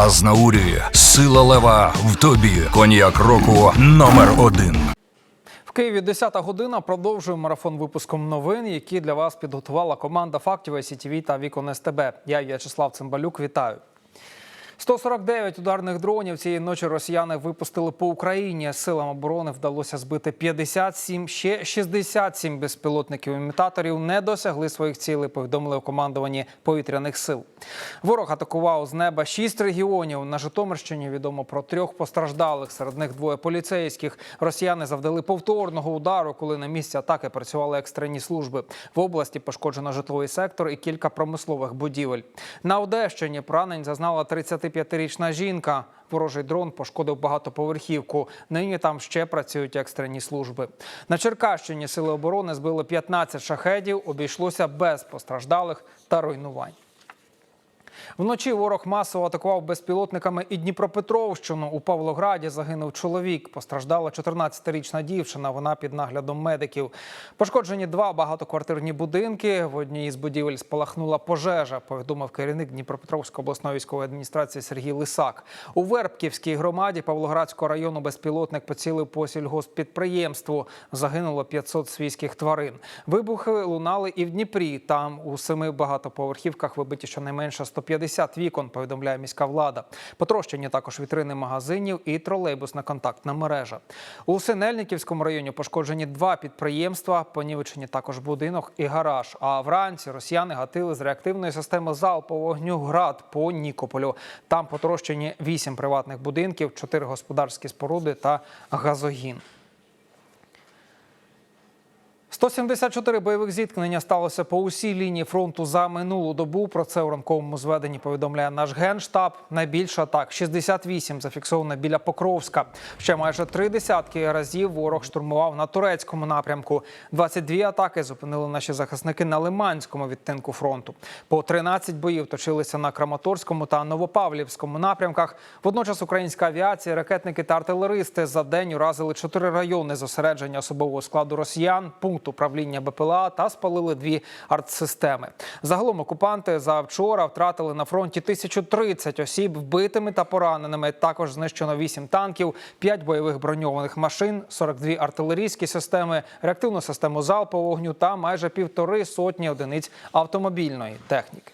Азнаурі, сила лева в тобі. Коньяк року номер один. В Києві 10 година. Продовжуємо марафон випуском новин, які для вас підготувала команда фактів СІТВ та Вікон СТБ. Я В'ячеслав Цимбалюк. Вітаю. 149 ударних дронів цієї ночі росіяни випустили по Україні. Силам оборони вдалося збити 57, ще 67 безпілотників імітаторів не досягли своїх цілей. Повідомили у командуванні повітряних сил. Ворог атакував з неба шість регіонів. На Житомирщині відомо про трьох постраждалих. Серед них двоє поліцейських. Росіяни завдали повторного удару, коли на місці атаки працювали екстрені служби. В області пошкоджено житловий сектор і кілька промислових будівель. На Одещині поранень зазнала 35-річна жінка. Ворожий дрон пошкодив багатоповерхівку. Нині там ще працюють екстрені служби. На Черкащині сили оборони збили 15 шахедів. Обійшлося без постраждалих та руйнувань. Вночі ворог масово атакував безпілотниками і Дніпропетровщину. У Павлограді загинув чоловік. Постраждала 14-річна дівчина. Вона під наглядом медиків. Пошкоджені два багатоквартирні будинки. В одній із будівель спалахнула пожежа. Повідомив керівник Дніпропетровської обласної військової адміністрації Сергій Лисак. У Вербківській громаді Павлоградського району безпілотник поцілив по сільгосппідприємству. Загинуло 500 свійських тварин. Вибухи лунали і в Дніпрі. Там у семи багатоповерхівках вибиті щонайменше 150 вікон, повідомляє міська влада. Потрощені також вітрини магазинів і тролейбусна контактна мережа. У Синельниківському районі пошкоджені два підприємства, понівечені також будинок і гараж. А вранці росіяни гатили з реактивної системи залпового вогню град по Нікополю. Там потрощені вісім приватних будинків, чотири господарські споруди та газогін. 174 бойових зіткнення сталося по усій лінії фронту за минулу добу. Про це у ранковому зведенні повідомляє наш генштаб. Найбільше атак 68 зафіксовано біля Покровська. Ще майже три десятки разів ворог штурмував на турецькому напрямку. 22 атаки зупинили наші захисники на Лиманському відтинку фронту. По 13 боїв точилися на Краматорському та Новопавлівському напрямках. Водночас українська авіація, ракетники та артилеристи за день уразили чотири райони зосередження особового складу росіян, пункт управління БПЛА та спалили дві артсистеми. Загалом окупанти за вчора втратили на фронті 1030 осіб вбитими та пораненими. Також знищено 8 танків, 5 бойових броньованих машин, 42 артилерійські системи, реактивну систему залпового вогню та майже півтори сотні одиниць автомобільної техніки.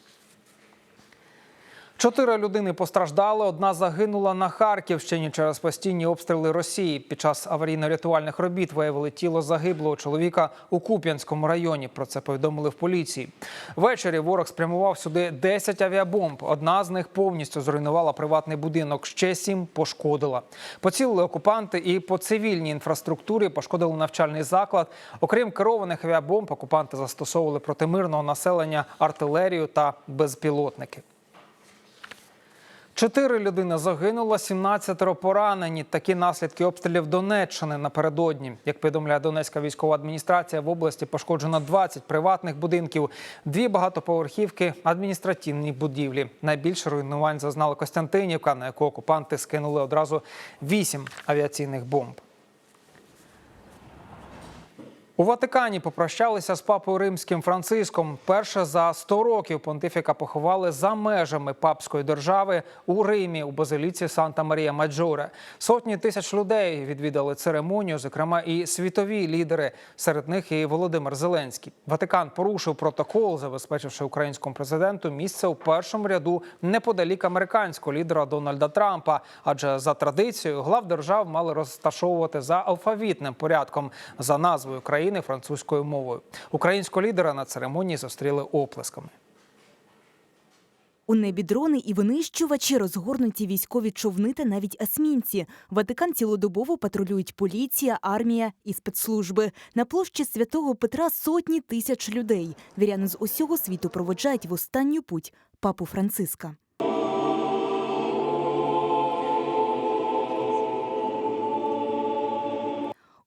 Чотири людини постраждали. Одна загинула на Харківщині через постійні обстріли Росії. Під час аварійно-рятувальних робіт виявили тіло загиблого чоловіка у Куп'янському районі. Про це повідомили в поліції. Ввечері ворог спрямував сюди 10 авіабомб. Одна з них повністю зруйнувала приватний будинок. Ще сім пошкодила. Поцілили окупанти і по цивільній інфраструктурі пошкодили навчальний заклад. Окрім керованих авіабомб, окупанти застосовували проти мирного населення артилерію та безпілотники. Чотири людини загинуло, 17 поранені. Такі наслідки обстрілів Донеччини напередодні. Як повідомляє Донецька військова адміністрація, в області пошкоджено 20 приватних будинків, дві багатоповерхівки, адміністративні будівлі. Найбільше руйнувань зазнала Костянтинівка, на яку окупанти скинули одразу вісім авіаційних бомб. У Ватикані попрощалися з папою римським Франциском. Перше за 100 років понтифіка поховали за межами папської держави у Римі у базиліці Санта Марія Маджоре. Сотні тисяч людей відвідали церемонію, зокрема і світові лідери. Серед них і Володимир Зеленський. Ватикан порушив протокол, забезпечивши українському президенту місце у першому ряду неподалік американського лідера Дональда Трампа. Адже за традицією глав держав мали розташовувати за алфавітним порядком за назвою країни французькою мовою. Українського лідера на церемонії зустріли оплесками. У небі дрони і винищувачі, розгорнуті військові човни та навіть есмінці. Ватикан цілодобово патрулюють поліція, армія і спецслужби. На площі святого Петра сотні тисяч людей. Віряни з усього світу проводжають в останню путь папу Франциска.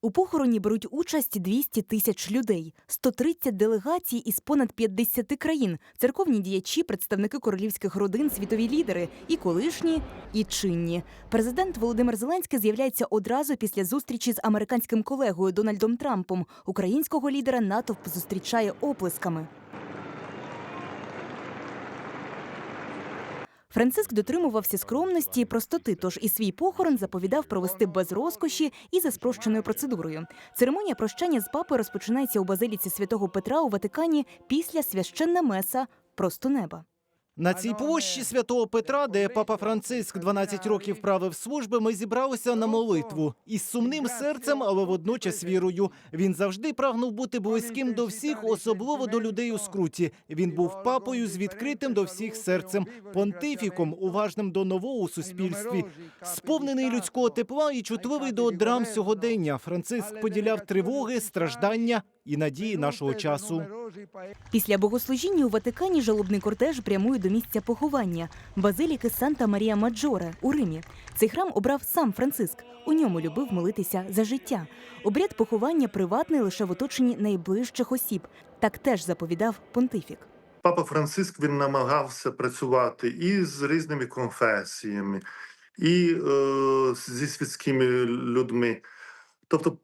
У похороні беруть участь 200 тисяч людей, 130 делегацій із понад 50 країн, церковні діячі, представники королівських родин, світові лідери, і колишні, і чинні. Президент Володимир Зеленський з'являється одразу після зустрічі з американським колегою Дональдом Трампом. Українського лідера натовп зустрічає оплесками. Франциск дотримувався скромності і простоти, тож і свій похорон заповідав провести без розкоші і за спрощеною процедурою. Церемонія прощання з папою розпочинається у базиліці святого Петра у Ватикані після священна меса просто неба. На цій площі святого Петра, де папа Франциск 12 років правив служби, ми зібралися на молитву із сумним серцем, але водночас вірою. Він завжди прагнув бути близьким до всіх, особливо до людей у скруті. Він був папою з відкритим до всіх серцем, понтифіком, уважним до нового у суспільстві, сповнений людського тепла і чутливий до драм сьогодення. Франциск поділяв тривоги, страждання і надії нашого часу. Після богослужіння у Ватикані жалобний кортеж прямує до місця поховання базиліки Санта Марія Маджоре у Римі. Цей храм обрав сам Франциск. У ньому любив молитися за життя. Обряд поховання приватний лише в оточенні найближчих осіб. Так теж заповідав понтифік. Папа Франциск він намагався працювати і з різними конфесіями, і е, зі світськими людьми, тобто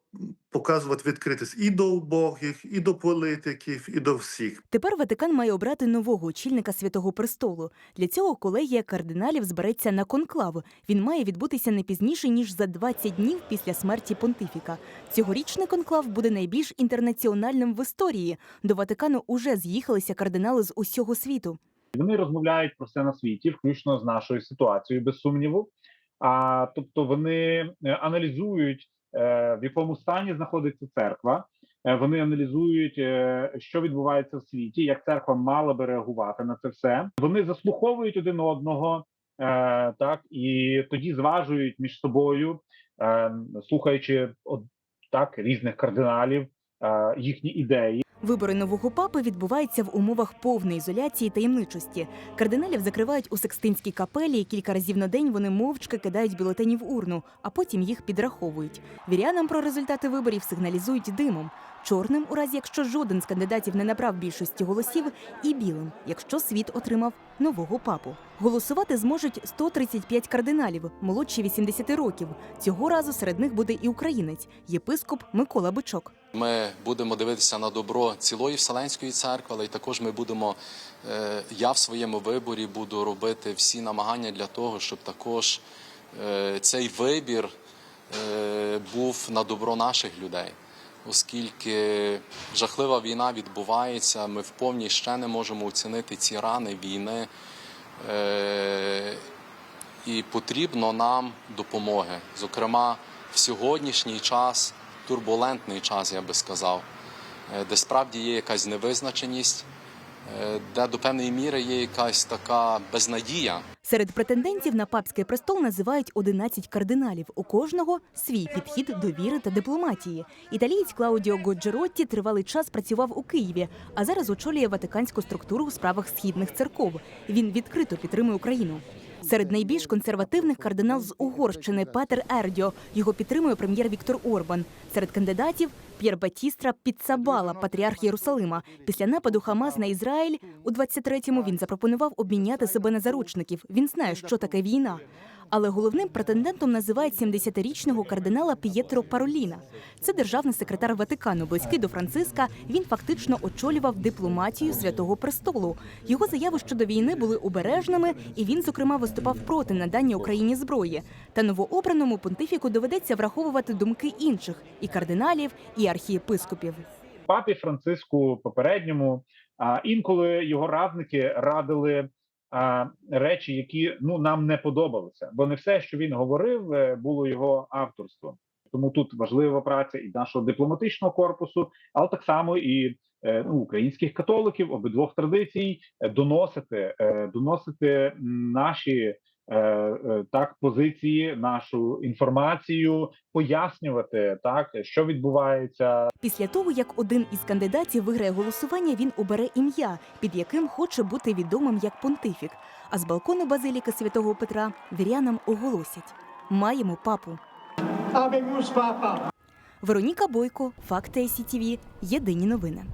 показувати відкритість і до убогих, і до політиків, і до всіх. Тепер Ватикан має обрати нового очільника Святого Престолу. Для цього колегія кардиналів збереться на конклав. Він має відбутися не пізніше ніж за 20 днів після смерті понтифіка. Цьогорічний конклав буде найбільш інтернаціональним в історії. До Ватикану уже з'їхалися кардинали з усього світу. Вони розмовляють про все на світі, включно з нашою ситуацією, без сумніву. А тобто вони е, аналізують, в якому стані знаходиться церква. Е, Вони аналізують, е, що відбувається в світі, як церква мала би реагувати на це все. Вони заслуховують один одного, е, так і тоді зважують між собою, е, слухаючи так різних кардиналів, е, їхні ідеї. Вибори нового папи відбуваються в умовах повної ізоляції таємничості. Кардиналів закривають у Секстинській капелі, і кілька разів на день вони мовчки кидають бюлетені в урну, а потім їх підраховують. Вірянам про результати виборів сигналізують димом. Чорним, у разі якщо жоден з кандидатів не набрав більшості голосів, і білим, якщо світ отримав нового папу. Голосувати зможуть 135 кардиналів, молодші 80 років. Цього разу серед них буде і українець, єпископ Микола Бичок. Ми будемо дивитися на добро цілої Вселенської церкви, але й також ми будемо. е, Я в своєму виборі буду робити всі намагання для того, щоб також е, цей вибір е, був на добро наших людей. Оскільки жахлива війна відбувається, ми вповні ще не можемо оцінити ці рани війни. І потрібно нам допомоги. Зокрема, в сьогоднішній час, турбулентний час, я би сказав, е, де справді є якась невизначеність, е, де до певної міри є якась така безнадія. Серед претендентів на папський престол називають 11 кардиналів. У кожного свій підхід до віри та дипломатії. Італієць Клаудіо Годжеротті тривалий час працював у Києві, а зараз очолює ватиканську структуру у справах східних церков. Він відкрито підтримує Україну. Серед найбільш консервативних кардинал з Угорщини Петер Ердіо. Його підтримує прем'єр Віктор Орбан. Серед кандидатів П'єр Батістра Підсабала, патріарх Єрусалима. Після нападу Хамас на Ізраїль у 23-му він запропонував обміняти себе на заручників. Він знає, що таке війна. Але головним претендентом називають 70-річного кардинала П'єтро Пароліна. Це державний секретар Ватикану, близький до Франциска. Він фактично очолював дипломатію Святого Престолу. Його заяви щодо війни були обережними, і він, зокрема, виступав проти надання Україні зброї. Та новообраному понтифіку доведеться враховувати думки інших і кардиналів, і архієпископів. папі Франциску попередньому, а інколи його радники радили а, речі, які ну нам не подобалися, бо не все, що він говорив, е, було його авторством. Тому тут важлива праця і нашого дипломатичного корпусу, але так само і е, ну, українських католиків обидвох традицій е, доносити, доносити наші. Е, е, Так, позиції, нашу інформацію, пояснювати так, що відбувається Після того, як один із кандидатів виграє голосування, він обере ім'я, під яким хоче бути відомим як понтифік. А з балкону базиліки святого Петра вірянам оголосять: маємо папу. Habemus Papa. Вероніка Бойко, Факти СІТВ, Єдині новини.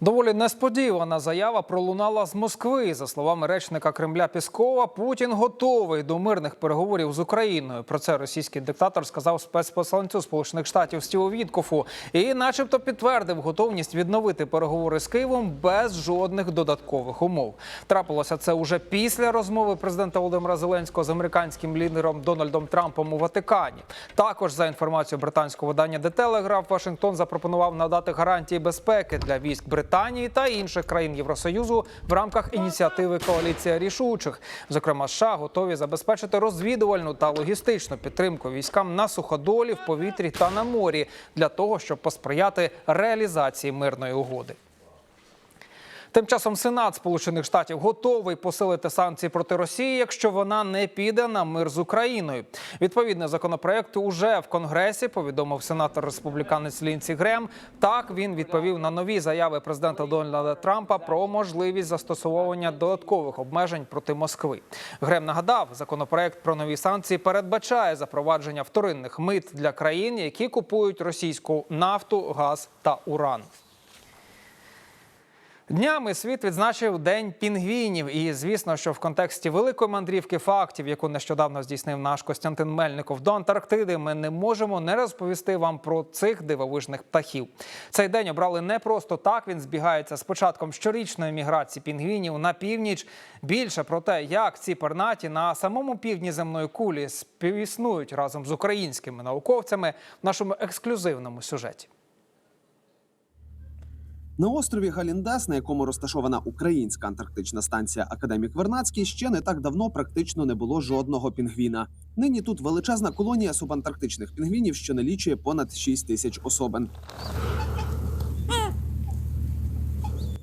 Доволі несподівана заява пролунала з Москви. За словами речника Кремля Піскова, Путін готовий до мирних переговорів з Україною. Про це російський диктатор сказав спецпосланцю Сполучених Штатів Стіву Віткофу і, начебто, підтвердив готовність відновити переговори з Києвом без жодних додаткових умов. Трапилося це уже після розмови президента Володимира Зеленського з американським лідером Дональдом Трампом у Ватикані. Також за інформацією британського видання The Telegraph, Вашингтон запропонував надати гарантії безпеки для військ Британії та інших країн Євросоюзу в рамках ініціативи Коаліція рішучих. Зокрема, США готові забезпечити розвідувальну та логістичну підтримку військам на суходолі, в повітрі та на морі для того, щоб посприяти реалізації мирної угоди. Тим часом Сенат Сполучених Штатів готовий посилити санкції проти Росії, якщо вона не піде на мир з Україною. Відповідний законопроект уже в Конгресі повідомив сенатор республіканець Лінсі Грем. Так він відповів на нові заяви президента Дональда Трампа про можливість застосовування додаткових обмежень проти Москви. Грем нагадав, законопроект про нові санкції передбачає запровадження вторинних мит для країн, які купують російську нафту, газ та уран. Днями світ відзначив День пінгвінів. І звісно, що в контексті великої мандрівки фактів, яку нещодавно здійснив наш Костянтин Мельников до Антарктиди, ми не можемо не розповісти вам про цих дивовижних птахів. Цей день обрали не просто так. Він збігається з початком щорічної міграції пінгвінів на північ. Більше про те, як ці пернаті на самому півдні земної кулі співіснують разом з українськими науковцями в нашому ексклюзивному сюжеті. На острові Галіндас, на якому розташована українська антарктична станція Академік Вернацький, ще не так давно практично не було жодного пінгвіна. Нині тут величезна колонія субантарктичних пінгвінів, що налічує понад 6 тисяч особин.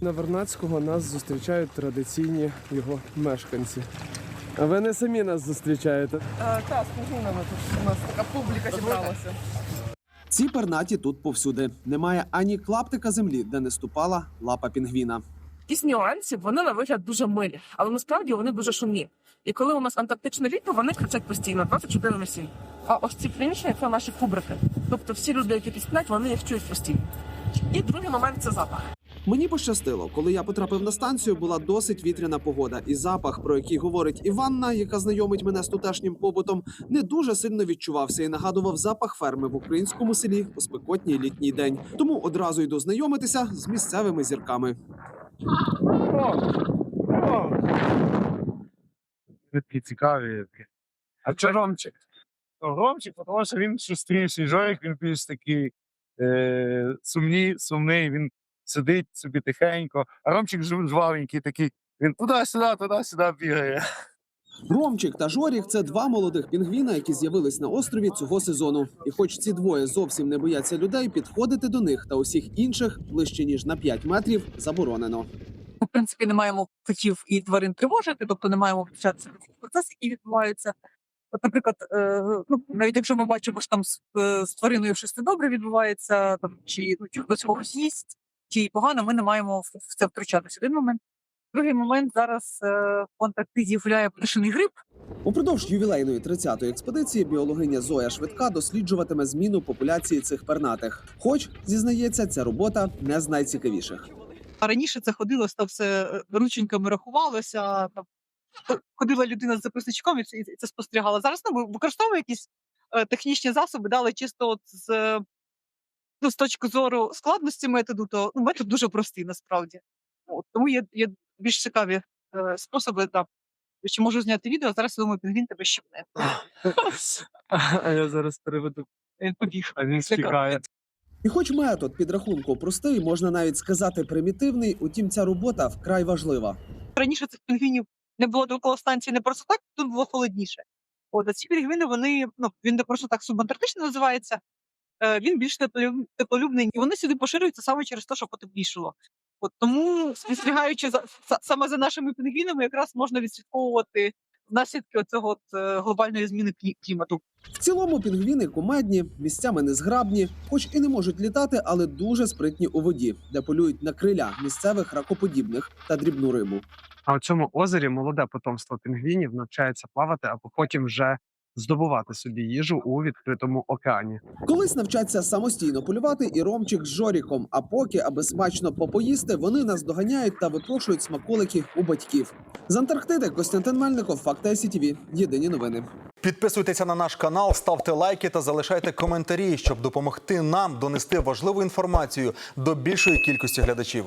На Вернадського нас зустрічають традиційні його мешканці. А ви не самі нас зустрічаєте. Так, з пінгвінами тут у нас така публіка зібралася. Ці пернаті тут повсюди. Немає ані клаптика землі, де не ступала лапа пінгвіна. Якісь нюансів, вони на вигляд дуже милі, але насправді вони дуже шумні. І коли у нас антарктичне літо, вони кричать постійно 24 на 7. А ось ці приміщення це наші кубрики. Тобто всі люди, які піснять, вони їх чують постійно. І другий момент це запах. Мені пощастило, коли я потрапив на станцію, була досить вітряна погода, і запах, про який говорить Іванна, яка знайомить мене з тутешнім побутом, не дуже сильно відчувався і нагадував запах ферми в українському селі у спекотній літній день. Тому одразу йду знайомитися з місцевими зірками. Такі цікаві. А що Ромчик? Ромчик, тому що він шустріший. Жорик він більш такий е, сумні, сумний, він сидить собі тихенько, а Ромчик жвавенький такий. Він туди-сюди, туди-сюди бігає. Ромчик та Жорік це два молодих пінгвіна, які з'явились на острові цього сезону. І хоч ці двоє зовсім не бояться людей, підходити до них та усіх інших ближче ніж на 5 метрів заборонено. в принципі, не маємо птахів і тварин тривожити, тобто не маємо втручатися в процеси, які відбуваються. От, наприклад, е, ну, навіть якщо ми бачимо, що там з, е, з твариною щось недобре відбувається, там, чи ну, чи хтось когось їсть, чи погано, ми не маємо в це втручатися. Один момент. Другий момент зараз е, в Антарктиді гуляє пташиний гриб, Упродовж ювілейної 30-ї експедиції біологиня Зоя Швидка досліджуватиме зміну популяції цих пернатих. Хоч зізнається, ця робота не з найцікавіших. А раніше це ходилось там все е, рученьками рахувалося. Там ходила людина з записничком і це, спостерігала. Зараз ну, використовує якісь е, технічні засоби, дали чисто от з, е, ну, з точки зору складності методу, то ну, метод дуже простий насправді. От, тому є, є більш цікаві е, способи. Да. Чи можу зняти відео, а зараз я думаю, пінгвін тебе щепне. А я зараз переведу. Він побіг. А він стікає. І хоч метод підрахунку простий, можна навіть сказати примітивний, утім ця робота вкрай важлива. раніше цих пінгвінів не було довкола станції не просто так, тут було холодніше. От, а ці пінгвіни, вони, ну, він не просто так субантарктичний називається, він більш теплолюб- теплолюбний, і вони сюди поширюються саме через те, що потеплішало. От, тому, спостерігаючи за, за- саме за нашими пінгвінами, якраз можна відслідковувати наслідки цього от, е, глобальної зміни клі- клімату. В цілому пінгвіни кумедні, місцями незграбні, хоч і не можуть літати, але дуже спритні у воді, де полюють на криля місцевих ракоподібних та дрібну рибу. А у цьому озері молоде потомство пінгвінів навчається плавати, а потім вже здобувати собі їжу у відкритому океані. Колись навчаться самостійно полювати і Ромчик з Жоріком. А поки, аби смачно попоїсти, вони нас доганяють та випрошують смаколики у батьків. З Антарктиди Костянтин Мельников, Факти СІТВ. Єдині новини. Підписуйтеся на наш канал, ставте лайки та залишайте коментарі, щоб допомогти нам донести важливу інформацію до більшої кількості глядачів.